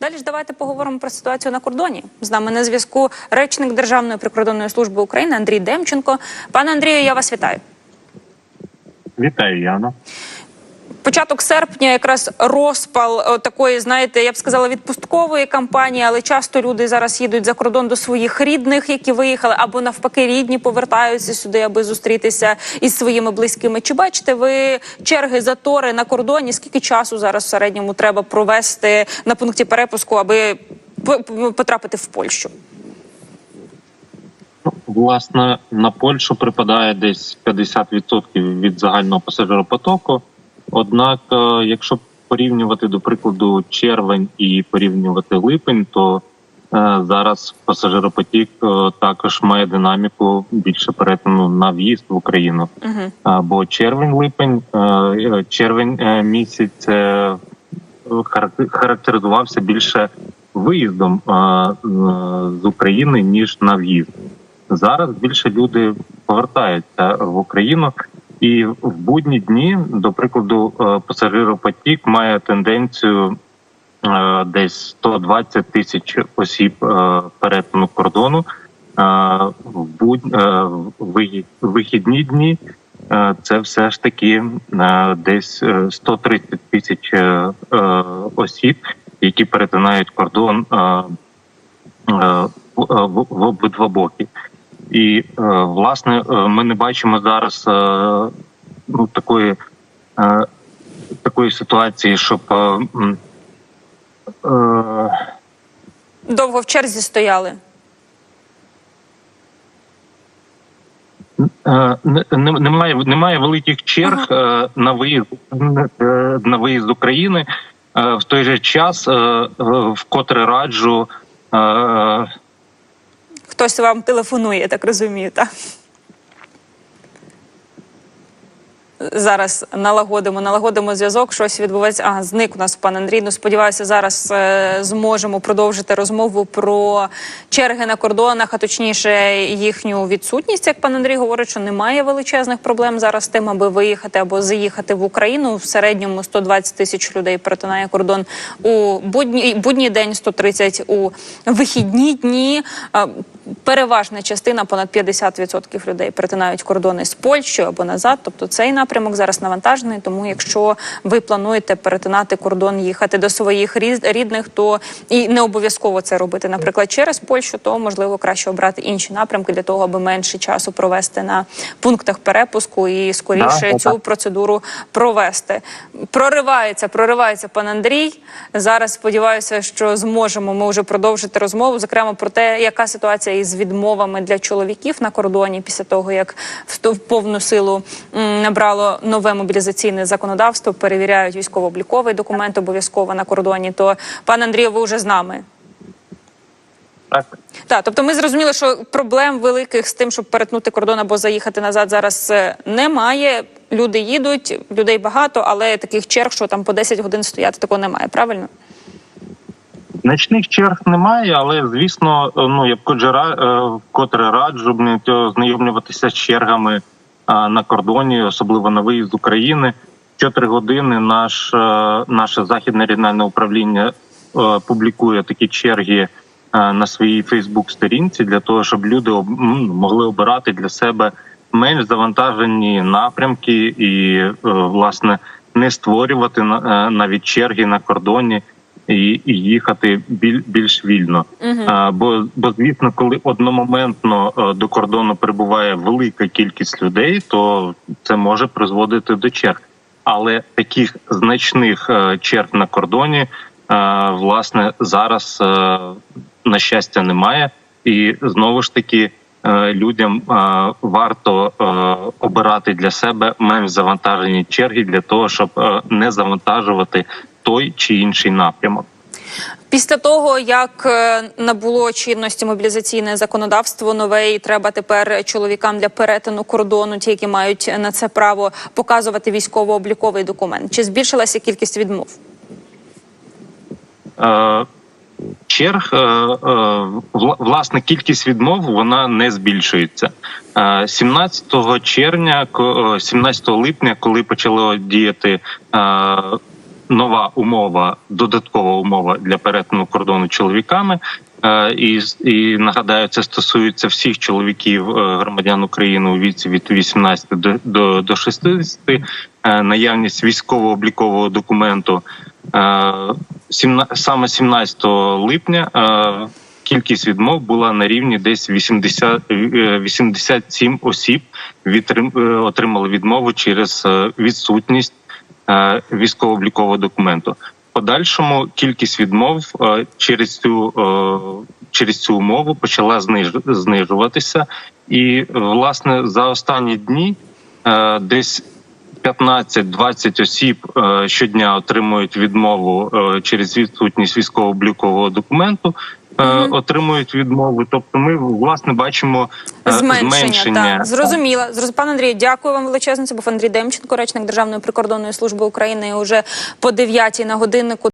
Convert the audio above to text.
Далі ж давайте поговоримо про ситуацію на кордоні. З нами на зв'язку речник Державної прикордонної служби України Андрій Демченко. Пане Андрію, я вас вітаю. Вітаю, Яна. Початок серпня, якраз розпал такої, знаєте, я б сказала, відпусткової кампанії, але часто люди зараз їдуть за кордон до своїх рідних, які виїхали, або навпаки, рідні повертаються сюди, аби зустрітися із своїми близькими. Чи бачите ви черги затори на кордоні? Скільки часу зараз в середньому треба провести на пункті перепуску, аби п- потрапити в Польщу? Ну, Власне, на Польщу припадає десь 50% від загального пасажиропотоку. Однак, е, якщо порівнювати до прикладу червень і порівнювати липень, то е, зараз пасажиропотік е, також має динаміку більше перетину на в'їзд в Україну. Угу. Бо червень-липень, червень місяць характеризувався більше виїздом з України ніж на в'їзд. Зараз більше люди повертаються в Україну, і в будні дні, до прикладу, е, пасажиропотік має тенденцію е, десь 120 тисяч осіб е, перетину кордону. В вихідні дні це все ж таки десь е, 130 тисяч осіб, які перетинають кордон в обидва боки. І е, власне е, ми не бачимо зараз е, ну такої, такої ситуації, щоб Довго в черзі стояли. Не- не- Немає немає великих черг на виїзд на виїзд з України. В той же час, вкотре раджу Хтось вам телефонує, так розумію, так? Зараз налагодимо, налагодимо зв'язок. Щось відбувається. Ага, зник у нас пан Андрій. Ну сподіваюся, зараз е, зможемо продовжити розмову про черги на кордонах, а точніше їхню відсутність. Як пан Андрій говорить, що немає величезних проблем зараз з тим, аби виїхати або заїхати в Україну. В середньому 120 тисяч людей перетинає кордон у будній будній день, 130 у вихідні дні. Переважна частина, понад 50% людей перетинають кордони з Польщею або назад. Тобто цей напрямок зараз навантажений. Тому, якщо ви плануєте перетинати кордон, їхати до своїх рідних, то і не обов'язково це робити, наприклад, через Польщу, то можливо краще обрати інші напрямки для того, аби менше часу провести на пунктах перепуску і скоріше Да, цю так. процедуру провести. Проривається, проривається пан Андрій. Зараз сподіваюся, що зможемо ми вже продовжити розмову, зокрема про те, яка ситуація із відмовами для чоловіків на кордоні після того, як в повну силу набрало нове мобілізаційне законодавство, перевіряють військово-обліковий документ обов'язково на кордоні. То пан Андрію, ви вже з нами. так. Так, тобто ми зрозуміли, що проблем великих з тим, щоб перетнути кордон або заїхати назад, зараз е, немає. Люди їдуть, людей багато, але таких черг, що там по 10 годин стояти, такого немає. Правильно? Значних черг немає, але звісно, е, ну я ра- е, вкотре раджу б ознайомлюватися з чергами е, на кордоні, особливо на виїзд з України. Чотири години наш наше західне регіональне управління публікує такі черги на своїй Фейсбук-сторінці для того, щоб люди могли обирати для себе менш завантажені напрямки і власне не створювати на- навіть черги на кордоні і, і їхати біль, більш вільно. А, бо, бо звісно, коли одномоментно е, до кордону прибуває велика кількість людей, то це може призводити до черг. Але таких значних е, черг на кордоні, е, власне, зараз на щастя немає, і знову ж таки. Людям варто обирати для себе менш завантажені черги для того, щоб не завантажувати той чи інший напрямок. Після того, як е, набуло чинності мобілізаційне законодавство нове, і треба тепер чоловікам для перетину кордону, ті, які мають на це право, показувати військово-обліковий документ. Чи збільшилася кількість відмов? Е, черг, е, е, власне, кількість відмов вона не збільшується. Е, 17 червня, е, 17 липня, коли почало діяти е, нова умова, додаткова умова для перетину кордону чоловіками. Е, І, і нагадаю, це стосується всіх чоловіків е, громадян України у віці від 18 до, до, до 60, е, наявність військово-облікового документу. Саме 17 липня кількість відмов була на рівні десь 80, е, 87 осіб е, отримали відмову через відсутність військово-облікового документу. Подальшому кількість відмов е, через цю е, через цю умову почала зниж- знижуватися, і е, власне за останні дні е, десь 15-20 осіб е, щодня отримують відмову е, через відсутність військово-облікового документу. е, Отримують відмову, тобто ми власне бачимо е, Зменшення, так. зрозуміло. Зроз... Пан Андрій, дякую вам величезно. Це був Андрій Демченко, речник Державної прикордонної служби України. Уже по 9 на годиннику